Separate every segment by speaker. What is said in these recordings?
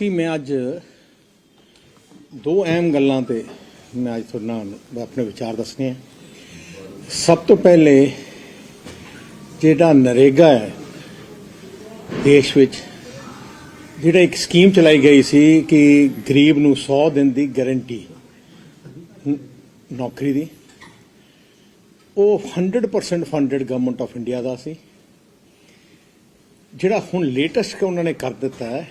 Speaker 1: ਸੀ ਮੈਂ ਅੱਜ ਦੋ ਅਹਿਮ ਗੱਲਾਂ ਤੇ ਮੈਂ ਅੱਜ ਤੁਹਾਡੇ ਨਾਲ ਆਪਣੇ ਵਿਚਾਰ ਦੱਸਣੇ ਆ। ਸਭ ਤੋਂ ਪਹਿਲੇ ਜਿਹੜਾ ਨਰੇਗਾ ਹੈ, ਦੇਸ਼ ਵਿੱਚ ਜਿਹੜਾ ਇੱਕ ਸਕੀਮ ਚਲਾਈ ਗਈ ਸੀ ਕਿ ਗਰੀਬ ਨੂੰ 100 ਦਿਨ ਦੀ ਗਾਰੰਟੀ, ਨੌਕਰੀ ਦੀ, ਉਹ 100% ਫੰਡਡ ਗਵਰਨਮੈਂਟ ਆਫ ਇੰਡੀਆ ਦਾ ਸੀ। ਜਿਹੜਾ ਹੁਣ ਲੇਟੈਸਟ ਉਹਨਾਂ ਨੇ ਕਰ ਦਿੱਤਾ ਹੈ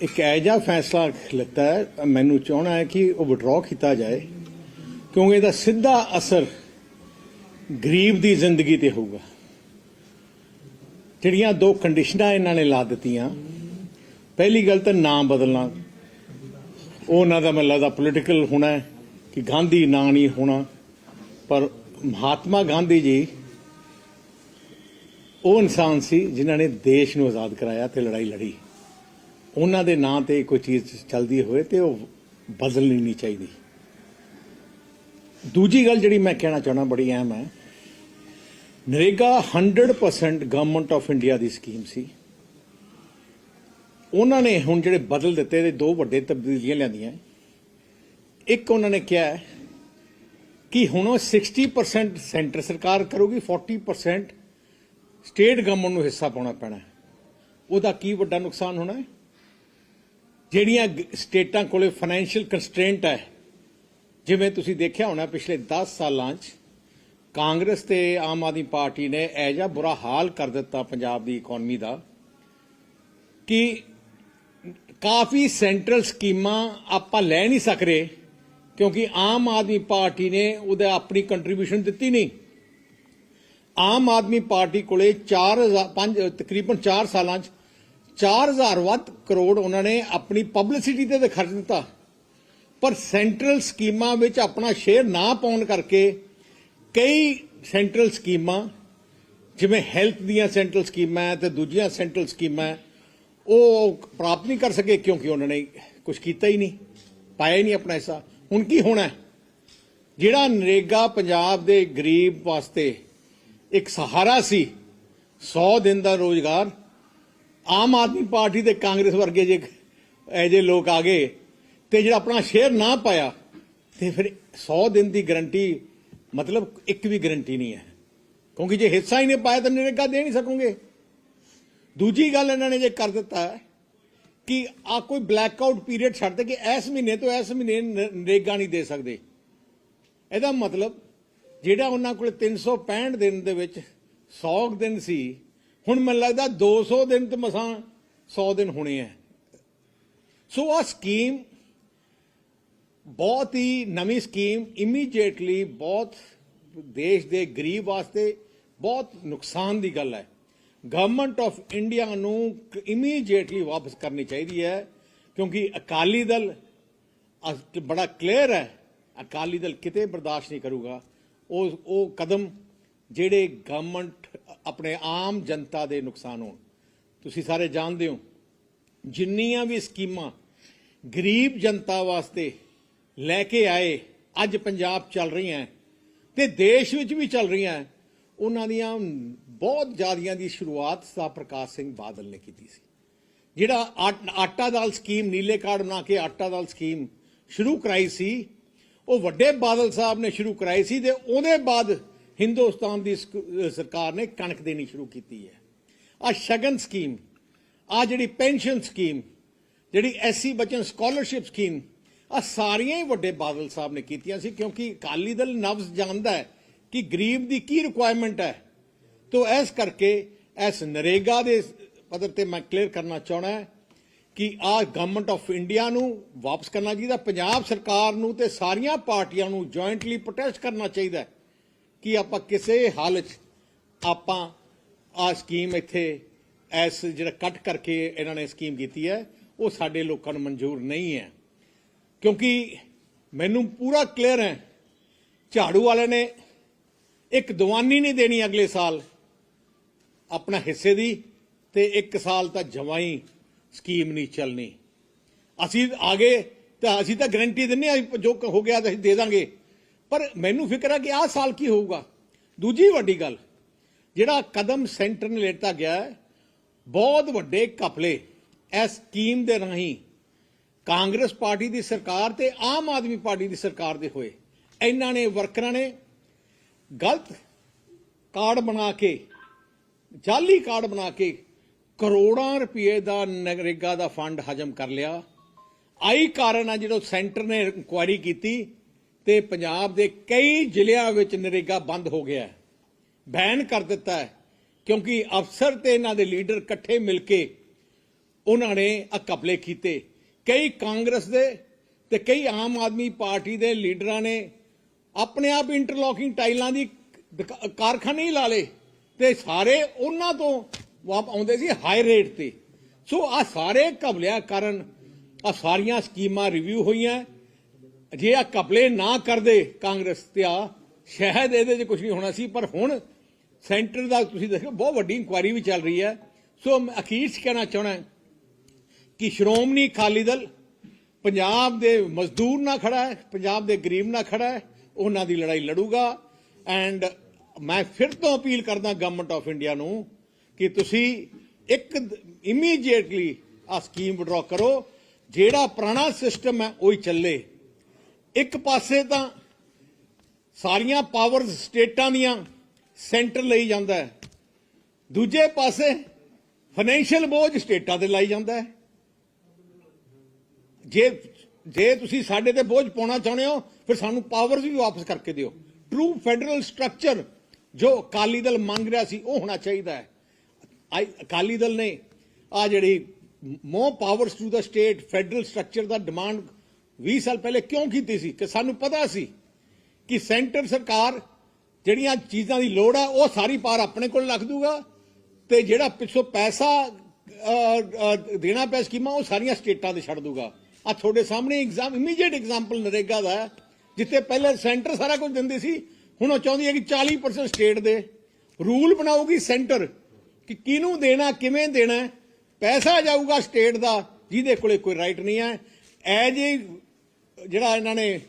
Speaker 1: ਇੱਕ ਐਜਾ ਫੈਸਲਾ ਲਿੱਤਾ ਹੈ, ਮੈਨੂੰ ਚਾਹਣਾ ਹੈ ਕਿ ਉਹ ਵਿਡਰਾਅ ਕੀਤਾ ਜਾਏ, ਕਿਉਂਕਿ ਇਹਦਾ ਸਿੱਧਾ ਅਸਰ ਗਰੀਬ ਦੀ ਜ਼ਿੰਦਗੀ ਤੇ ਹੋਊਗਾ। ਜਿਹੜੀਆਂ ਦੋ ਕੰਡੀਸ਼ਨਾਂ ਇਹਨਾਂ ਨੇ ਲਾ ਦਿੱਤੀਆਂ, ਪਹਿਲੀ ਗੱਲ ਤਾਂ ਨਾਮ ਬਦਲਣਾ, ਉਹ ਉਹਨਾਂ ਦਾ ਮੈਨੂੰ ਲੱਗਦਾ ਪੋਲੀਟੀਕਲ ਹੋਣਾ ਹੈ ਕਿ ਗਾਂਧੀ ਨਾਂ ਨਹੀਂ ਹੋਣਾ, ਪਰ ਮਹਾਤਮਾ ਗਾਂਧੀ ਜੀ, ਉਹ ਇਨਸਾਨ ਸੀ ਜਿਨ੍ਹਾਂ ਨੇ ਦੇਸ਼ ਨੂੰ ਆਜ਼ਾਦ ਕਰਾਇਆ ਤੇ ਲੜਾਈ ਲੜੀ। ਉਹਨਾਂ ਦੇ ਨਾਂ ਤੇ ਕੋਈ ਚੀਜ਼ ਚੱਲਦੀ ਹੋਵੇ ਤੇ ਉਹ ਬਦਲਣੀ ਨਹੀਂ ਚਾਹੀਦੀ। ਦੂਜੀ ਗੱਲ ਜਿਹੜੀ ਮੈਂ ਕਹਿਣਾ ਚਾਹਣਾ ਬੜੀ ਅਹਿਮ ਹੈ, ਨਰੇਗਾ 100% ਗਵਰਨਮੈਂਟ ਆਫ ਇੰਡੀਆ ਦੀ ਸਕੀਮ ਸੀ। ਉਹਨਾਂ ਨੇ ਹੁਣ ਜਿਹੜੇ ਬਦਲ ਦਿੱਤੇ ਤੇ ਦੋ ਵੱਡੇ ਤਬਦੀਲੀਆਂ ਲਿਆਂਦੀਆਂ। ਇੱਕ ਉਹਨਾਂ ਨੇ ਕਿਹਾ ਕਿ ਹੁਣ ਉਹ 60% ਸੈਂਟਰ ਸਰਕਾਰ ਕਰੂਗੀ 40% ਸਟੇਟ ਗਵਰਨਮੈਂਟ ਨੂੰ ਹਿੱਸਾ ਪਾਉਣਾ ਪੈਣਾ। ਉਹਦਾ ਕੀ ਵੱਡਾ ਨੁਕਸਾਨ ਹੋਣਾ ਹੈ? ਜਿਹੜੀਆਂ ਸਟੇਟਾਂ ਕੋਲੇ ਫਾਈਨੈਂਸ਼ੀਅਲ ਕੰਸਟ੍ਰੇਂਟ ਹੈ, ਜਿਵੇਂ ਤੁਸੀਂ ਦੇਖਿਆ ਹੋਣਾ ਪਿਛਲੇ 10 ਸਾਲਾਂ 'ਚ, ਕਾਂਗਰਸ ਤੇ ਆਮ ਆਦਮੀ ਪਾਰਟੀ ਨੇ ਐਜਾ ਬੁਰਾ ਹਾਲ ਕਰ ਦਿੱਤਾ ਪੰਜਾਬ ਦੀ ਇਕਨੋਮੀ ਦਾ, ਕਿ ਕਾਫੀ ਸੈਂਟਰਲ ਸਕੀਮਾਂ ਆਪਾਂ ਲੈ ਨਹੀਂ ਸਕ ਰਹੇ, ਕਿਉਂਕਿ ਆਮ ਆਦਮੀ ਪਾਰਟੀ ਨੇ ਉਹਦਾ ਆਪਣੀ ਕੰਟਰੀਬਿਊਸ਼ਨ ਦਿੱਤੀ ਨਹੀਂ। ਆਮ ਆਦਮੀ ਪਾਰਟੀ ਕੋਲੇ 4000 ਪੰਜ, ਤਕਰੀਬਨ 4 ਸਾਲਾਂ 'ਚ 4000 ਵੱਧ ਕਰੋੜ ਉਹਨਾਂ ਨੇ ਆਪਣੀ ਪਬਲਿਸਿਟੀ ਤੇ ਤਾਂ ਖਰਚ ਦਿੱਤਾ। ਪਰ ਸੈਂਟਰਲ ਸਕੀਮਾਂ ਵਿੱਚ ਆਪਣਾ ਸ਼ੇਅਰ ਨਾ ਪਾਉਣ ਕਰਕੇ ਕਈ ਸੈਂਟਰਲ ਸਕੀਮਾਂ, ਜਿਵੇਂ ਹੈਲਥ ਦੀਆਂ ਸੈਂਟਰਲ ਸਕੀਮਾਂ ਹੈ ਤੇ ਦੂਜੀਆਂ ਸੈਂਟਰਲ ਸਕੀਮਾਂ ਉਹ ਪ੍ਰਾਪਤ ਨਹੀਂ ਕਰ ਸਕੇ ਕਿਉਂਕਿ ਉਹਨਾਂ ਨੇ ਕੁਝ ਕੀਤਾ ਹੀ ਨਹੀਂ, ਪਾਇਆ ਹੀ ਨਹੀਂ ਆਪਣਾ ਹਿੱਸਾ। ਹੁਣ ਕੀ ਹੋਣਾ ਜਿਹੜਾ ਨਰੇਗਾ ਪੰਜਾਬ ਦੇ ਗਰੀਬ ਵਾਸਤੇ ਇੱਕ ਸਹਾਰਾ ਸੀ 100 ਦਿਨ ਦਾ ਰੋਜ਼ਗਾਰ ਆਮ ਆਦਮੀ ਪਾਰਟੀ ਤੇ ਕਾਂਗਰਸ ਵਰਗੇ ਜੇ ਐਜੇ ਲੋਕ ਆ ਗਏ ਤੇ ਜਿਹੜਾ ਆਪਣਾ ਸ਼ੇਅਰ ਨਾ ਪਾਇਆ, ਤੇ ਫਿਰ 100 ਦਿਨ ਦੀ ਗਰੰਟੀ ਮਤਲਬ ਇੱਕ ਵੀ ਗਰੰਟੀ ਨਹੀਂ ਹੈ। ਕਿਉਂਕਿ ਜੇ ਹਿੱਸਾ ਹੀ ਨਹੀਂ ਪਾਇਆ ਤਾਂ ਨਰੇਗਾ ਦੇ ਨਹੀਂ ਸਕੋਗੇ। ਦੂਜੀ ਗੱਲ ਇਹਨਾਂ ਨੇ ਜੇ ਕਰ ਦਿੱਤਾ ਕਿ ਆ ਕੋਈ ਬਲੈਕ ਆਊਟ ਪੀਰੀਅਡ ਛੱਡ ਦੇ ਕਿ ਇਸ ਮਹੀਨੇ ਤੋਂ ਇਸ ਮਹੀਨੇ ਨਰੇਗਾ ਨਹੀਂ ਦੇ ਸਕਦੇ। ਇਹਦਾ ਮਤਲਬ ਜਿਹੜਾ ਉਹਨਾਂ ਕੋਲ 365 ਦਿਨ ਦੇ ਵਿੱਚ 100 ਦਿਨ ਸੀ ਹੁਣ ਮੈਨੂੰ ਲੱਗਦਾ 200 ਦਿਨ ਤੇ ਮਸਾਂ 100 ਦਿਨ ਹੋਣੇ ਆ ਸੋ ਆ ਸਕੀਮ ਬਹੁਤ ਹੀ ਨਵੀਂ ਸਕੀਮ ਇਮੀਡੀਏਟਲੀ ਬਹੁਤ ਦੇਸ਼ ਦੇ ਗਰੀਬ ਵਾਸਤੇ ਬਹੁਤ ਨੁਕਸਾਨ ਦੀ ਗੱਲ ਹੈ ਗਵਰਨਮੈਂਟ ਆਫ ਇੰਡੀਆ ਨੂੰ ਇਮੀਡੀਏਟਲੀ ਵਾਪਸ ਕਰਨੀ ਚਾਹੀਦੀ ਹੈ ਕਿਉਂਕਿ ਅਕਾਲੀ ਦਲ ਬੜਾ ਕਲੀਅਰ ਹੈ ਅਕਾਲੀ ਦਲ ਕਿਤੇ ਬਰਦਾਸ਼ਤ ਨਹੀਂ ਕਰੂਗਾ। ਉਹ ਉਹ ਕਦਮ ਜਿਹੜੇ ਗਵਰਨਮੈਂਟ ਆਪਣੇ ਆਮ ਜਨਤਾ ਦੇ ਨੁਕਸਾਨ ਹੋਣ। ਤੁਸੀਂ ਸਾਰੇ ਜਾਣਦੇ ਹੋ, ਜਿੰਨੀਆਂ ਵੀ ਸਕੀਮਾਂ ਗਰੀਬ ਜਨਤਾ ਵਾਸਤੇ ਲੈ ਕੇ ਆਏ, ਅੱਜ ਪੰਜਾਬ ਚੱਲ ਰਹੀਆਂ ਤੇ ਦੇਸ਼ ਵਿੱਚ ਵੀ ਚੱਲ ਰਹੀਆਂ ਉਹਨਾਂ ਦੀਆਂ ਬਹੁਤ ਜ਼ਿਆਦੀਆਂ ਦੀ ਸ਼ੁਰੂਆਤ ਸਾ ਪ੍ਰਕਾਸ਼ ਸਿੰਘ ਬਾਦਲ ਨੇ ਕੀਤੀ ਸੀ। ਜਿਹੜਾ ਆਟ- ਆਟਾ ਦਾਲ ਸਕੀਮ, ਨੀਲੇ ਕਾਰਡ ਬਣਾ ਕੇ ਆਟਾ ਦਾਲ ਸਕੀਮ ਸ਼ੁਰੂ ਕਰਾਈ ਸੀ, ਉਹ ਵੱਡੇ ਬਾਦਲ ਸਾਹਿਬ ਨੇ ਸ਼ੁਰੂ ਕਰਾਈ ਸੀ ਤੇ ਉਹਦੇ ਬਾਅਦ ਹਿੰਦੁਸਤਾਨ ਦੀ ਸਕ- ਸਰਕਾਰ ਨੇ ਕਣਕ ਦੇਣੀ ਸ਼ੁਰੂ ਕੀਤੀ ਹੈ। ਆ ਸ਼ਗਨ ਸਕੀਮ ਆ ਜਿਹੜੀ ਪੈਨਸ਼ਨ ਸਕੀਮ, ਜਿਹੜੀ ਐਸਸੀ ਬਚਨ ਸਕਾਲਰਸ਼ਿਪ ਸਕੀਮ ਆ ਸਾਰੀਆਂ ਹੀ ਵੱਡੇ ਬਾਦਲ ਸਾਹਿਬ ਨੇ ਕੀਤੀਆਂ ਸੀ, ਕਿਉਂਕਿ ਅਕਾਲੀ ਦਲ ਨਵਜ਼ ਜਾਣਦਾ ਹੈ ਕਿ ਗਰੀਬ ਦੀ ਕੀ ਰਿਕੁਆਇਰਮੈਂਟ ਹੈ। ਤੋ ਇਸ ਕਰਕੇ ਇਸ ਨਰੇਗਾ ਦੇ ਪੱਧਰ ਤੇ ਮੈਂ ਕਲੀਅਰ ਕਰਨਾ ਚਾਹਣਾ ਹੈ ਕਿ ਆ ਗਵਰਨਮੈਂਟ ਆਫ ਇੰਡੀਆ ਨੂੰ ਵਾਪਸ ਕਰਨਾ ਚਾਹੀਦਾ, ਪੰਜਾਬ ਸਰਕਾਰ ਨੂੰ ਤੇ ਸਾਰੀਆਂ ਪਾਰਟੀਆਂ ਨੂੰ ਜੁਆਇੰਟਲੀ ਪ੍ਰੋਟੈਸਟ ਕਰਨਾ ਚਾਹੀਦਾ ਹੈ। ਕਿ ਆਪਾਂ ਕਿਸੇ ਹਾਲਤ 'ਚ ਆਪਾਂ ਆ ਸਕੀਮ ਇੱਥੇ ਐਸ ਜਿਹੜਾ ਕੱਟ ਕਰਕੇ ਇਹਨਾਂ ਨੇ ਸਕੀਮ ਕੀਤੀ ਹੈ, ਉਹ ਸਾਡੇ ਲੋਕਾਂ ਨੂੰ ਮਨਜ਼ੂਰ ਨਹੀਂ ਹੈ। ਕਿਉਂਕਿ ਮੈਨੂੰ ਪੂਰਾ ਕਲੀਅਰ ਹੈ, ਝਾੜੂ ਵਾਲੇ ਨੇ ਇੱਕ ਦੀਵਾਨੀ ਨਹੀਂ ਦੇਣੀ ਅਗਲੇ ਸਾਲ, ਆਪਣਾ ਹਿੱਸੇ ਦੀ ਤੇ ਇੱਕ ਸਾਲ ਤਾਂ ਜਮਾਈ ਸਕੀਮ ਨਹੀਂ ਚੱਲਣੀ। ਅਸੀਂ ਆਗੇ ਤਾਂ ਅਸੀਂ ਤਾਂ ਗਾਰੰਟੀ ਦਿੰਨੇ ਆ ਜੋ ਹੋ ਗਿਆ ਤਾਂ ਅਸੀਂ ਦੇ ਦਾਂਗੇ। ਪਰ ਮੈਨੂੰ ਫਿਕਰ ਹੈ ਕਿ ਆਹ ਸਾਲ ਕੀ ਹੋਊਗਾ? ਦੂਜੀ ਵੱਡੀ ਗੱਲ, ਜਿਹੜਾ ਕਦਮ ਸੈਂਟਰ ਨੇ ਲੈਤਾ ਗਿਆ ਹੈ, ਬਹੁਤ ਵੱਡੇ ਘਪਲੇ ਇਸ ਸਕੀਮ ਦੇ ਰਾਹੀਂ ਕਾਂਗਰਸ ਪਾਰਟੀ ਦੀ ਸਰਕਾਰ ਤੇ ਆਮ ਆਦਮੀ ਪਾਰਟੀ ਦੀ ਸਰਕਾਰ ਦੇ ਹੋਏ। ਇਹਨਾਂ ਨੇ ਵਰਕਰਾਂ ਨੇ ਗਲਤ ਕਾਰਡ ਬਣਾ ਕੇ, ਜਾਲੀ ਕਾਰਡ ਬਣਾ ਕੇ ਕਰੋੜਾਂ ਰੁਪਏ ਦਾ ਨਗਰੇਗਾ ਦਾ ਫੰਡ ਹਜਮ ਕਰ ਲਿਆ। ਆਈ ਕਾਰਨ ਆ ਜਦੋਂ ਸੈਂਟਰ ਨੇ ਇਨਕੁਆਇਰੀ ਕੀਤੀ। ਤੇ ਪੰਜਾਬ ਦੇ ਕਈ ਜ਼ਿਲ੍ਹਿਆਂ ਵਿੱਚ ਨਰੇਗਾ ਬੰਦ ਹੋ ਗਿਆ ਹੈ। ਬੈਨ ਕਰ ਦਿੱਤਾ ਹੈ, ਕਿਉਂਕਿ ਅਫਸਰ ਤੇ ਇਹਨਾਂ ਦੇ ਲੀਡਰ ਇਕੱਠੇ ਮਿਲ ਕੇ ਉਹਨਾਂ ਨੇ ਆ ਘਪਲੇ ਕੀਤੇ। ਕਈ ਕਾਂਗਰਸ ਦੇ ਤੇ ਕਈ ਆਮ ਆਦਮੀ ਪਾਰਟੀ ਦੇ ਲੀਡਰਾਂ ਨੇ ਆਪਣੇ ਆਪ ਇੰਟਰਲੋਕਿੰਗ ਟਾਈਲਾਂ ਦੀ ਕਾਰਖਾਨੇ ਹੀ ਲਾ ਲਏ ਤੇ ਸਾਰੇ ਉਹਨਾਂ ਤੋਂ ਵਾਪ ਆਉਂਦੇ ਸੀ ਹਾਈ ਰੇਟ ਤੇ। ਸੋ ਆ ਸਾਰੇ ਘਪਲਿਆਂ ਕਾਰਨ ਆ ਸਾਰੀਆਂ ਸਕੀਮਾਂ ਰਿਵਿਊ ਹੋਈਆਂ। ਜੇ ਆ ਕਪਲੇ ਨਾ ਕਰਦੇ ਕਾਂਗਰਸ ਤੇ ਆ ਸ਼ਾਇਦ ਇਹਦੇ 'ਚ ਕੁਝ ਨਹੀਂ ਹੋਣਾ ਸੀ, ਪਰ ਹੁਣ ਸੈਂਟਰ ਦਾ ਤੁਸੀਂ ਦੇਖੋ, ਬਹੁਤ ਵੱਡੀ ਇਨਕੁਆਇਰੀ ਵੀ ਚੱਲ ਰਹੀ ਹੈ। ਸੋ ਮੈਂ ਅਖੀਰ 'ਚ ਕਹਿਣਾ ਚਾਹਣਾ ਕਿ ਸ਼੍ਰੋਮਣੀ ਅਕਾਲੀ ਦਲ ਪੰਜਾਬ ਦੇ ਮਜ਼ਦੂਰ ਨਾਲ ਖੜਾ ਹੈ, ਪੰਜਾਬ ਦੇ ਗਰੀਬ ਨਾਲ ਖੜਾ ਹੈ, ਉਹਨਾਂ ਦੀ ਲੜਾਈ ਲੜੂਗਾ। ਐਂਡ ਮੈਂ ਫਿਰ ਤੋਂ ਅਪੀਲ ਕਰਦਾ ਗਵਰਨਮੈਂਟ ਆਫ ਇੰਡੀਆ ਨੂੰ ਕਿ ਤੁਸੀਂ ਇੱਕ ਇਮੀਡੀਏਟਲੀ ਆ ਸਕੀਮ ਵਿਡਰਾ ਕਰੋ। ਜਿਹੜਾ ਪੁਰਾਣਾ ਸਿਸਟਮ ਹੈ, ਉਹ ਹੀ ਚੱਲੇ। ਇੱਕ ਪਾਸੇ ਤਾਂ ਸਾਰੀਆਂ ਪਾਵਰਸ ਸਟੇਟਾਂ ਦੀਆਂ ਸੈਂਟਰ ਲਈ ਜਾਂਦਾ ਹੈ। ਦੂਜੇ ਪਾਸੇ ਫਾਈਨੈਂਸ਼ੀਅਲ ਬੋਝ ਸਟੇਟਾਂ ਤੇ ਲਾਈ ਜਾਂਦਾ ਹੈ। ਜੇ ਜੇ ਤੁਸੀਂ ਸਾਡੇ ਤੇ ਬੋਝ ਪਾਉਣਾ ਚਾਹੁੰਦੇ ਹੋ, ਫਿਰ ਸਾਨੂੰ ਪਾਵਰਸ ਵੀ ਵਾਪਸ ਕਰਕੇ ਦਿਓ। ਟਰੂ ਫੈਡਰਲ ਸਟਰਕਚਰ ਜੋ ਅਕਾਲੀ ਦਲ ਮੰਗ ਰਿਹਾ ਸੀ, ਉਹ ਹੋਣਾ ਚਾਹੀਦਾ ਹੈ। ਅਕਾਲੀ ਦਲ ਨੇ ਆ ਜਿਹੜੀ more powers to the state, federal structure the demand 20 ਸਾਲ ਪਹਿਲੇ ਕਿਉਂ ਕੀਤੀ ਸੀ? ਕਿ ਸਾਨੂੰ ਪਤਾ ਸੀ ਕਿ ਸੈਂਟਰ ਸਰਕਾਰ ਜਿਹੜੀਆਂ ਚੀਜ਼ਾਂ ਦੀ ਲੋੜ ਆ, ਉਹ ਸਾਰੀ ਪਾਰ ਆਪਣੇ ਕੋਲ ਰੱਖ ਦੂਗਾ ਤੇ ਜਿਹੜਾ ਪਿੱਛੋਂ ਪੈਸਾ ਦੇਣਾ ਪਿਆ ਸਕੀਮਾਂ, ਉਹ ਸਾਰੀਆਂ ਸਟੇਟਾਂ ਤੇ ਛੱਡ ਦੂਗਾ। ਆ ਤੁਹਾਡੇ ਸਾਹਮਣੇ ਐਗਜ਼ਾਮ ਇਮੀਡੀਏਟ ਐਗਜ਼ਾਮਪਲ ਨਰੇਗਾ ਦਾ ਜਿੱਥੇ ਪਹਿਲੇ ਸੈਂਟਰ ਸਾਰਾ ਕੁਝ ਦਿੰਦੀ ਸੀ, ਹੁਣ ਉਹ ਚਾਹੁੰਦੀ ਹੈ ਕਿ 40% ਸਟੇਟ ਦੇ। ਰੂਲ ਬਣਾਉਗੀ ਸੈਂਟਰ ਕਿ ਕਿਹਨੂੰ ਦੇਣਾ, ਕਿਵੇਂ ਦੇਣਾ ਪੈਸਾ ਜਾਊਗਾ ਸਟੇਟ ਦਾ, ਜਿਹਦੇ ਕੋਲੇ ਕੋਈ ਰਾਈਟ ਨਹੀਂ ਹੈ। ਐ ਜੀ ਜਿਹੜਾ ਇਹਨਾਂ ਨੇ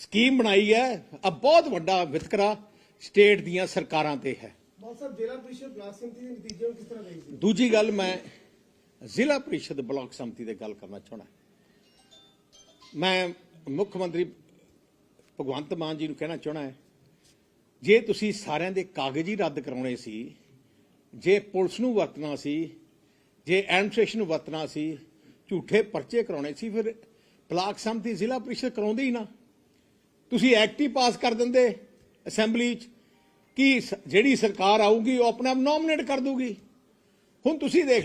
Speaker 1: ਸਕੀਮ ਬਣਾਈ ਹੈ ਆ ਬਹੁਤ ਵੱਡਾ ਵਿਤਕਰਾ ਸਟੇਟ ਦੀਆਂ ਸਰਕਾਰਾਂ ਤੇ ਹੈ। ਦੂਜੀ ਗੱਲ ਮੈਂ ਜ਼ਿਲ੍ਹਾ ਪ੍ਰੀਸ਼ਦ ਬਲਾਕ ਸੰਮਤੀ ਦੇ ਗੱਲ ਕਰਨਾ ਚਾਹਣਾ ਮੈਂ ਮੁੱਖ ਮੰਤਰੀ ਭਗਵੰਤ ਮਾਨ ਜੀ ਨੂੰ ਕਹਿਣਾ ਚਾਹਣਾ ਜੇ ਤੁਸੀਂ ਸਾਰਿਆਂ ਦੇ ਕਾਗਜ਼ ਹੀ ਰੱਦ ਕਰਾਉਣੇ ਸੀ ਜੇ ਪੁਲਿਸ ਨੂੰ ਵਰਤਣਾ ਸੀ ਜੇ ਐਡਮਿਨਿਸਟ੍ਰੇਸ਼ਨ ਨੂੰ ਵਰਤਣਾ ਸੀ ਝੂਠੇ ਪਰਚੇ ਕਰਾਉਣੇ ਸੀ ਫਿਰ ਬਲਾਕ ਸੰਮਤੀ ਜ਼ਿਲ੍ਹਾ ਪ੍ਰੀਸ਼ਦ ਕਰਾਉਂਦੇ ਹੀ ਨਾ। ਤੁਸੀਂ ਐਕਟ ਹੀ ਪਾਸ ਕਰ ਦਿੰਦੇ ਅਸੈਂਬਲੀ 'ਚ ਕਿ ਜਿਹੜੀ ਸਰਕਾਰ ਆਊਗੀ ਉਹ ਆਪਣੇ ਆਪ ਨੋਮੀਨੇਟ ਕਰ ਦੂਗੀ। ਹੁਣ ਤੁਸੀਂ ਦੇਖ ਲਓ।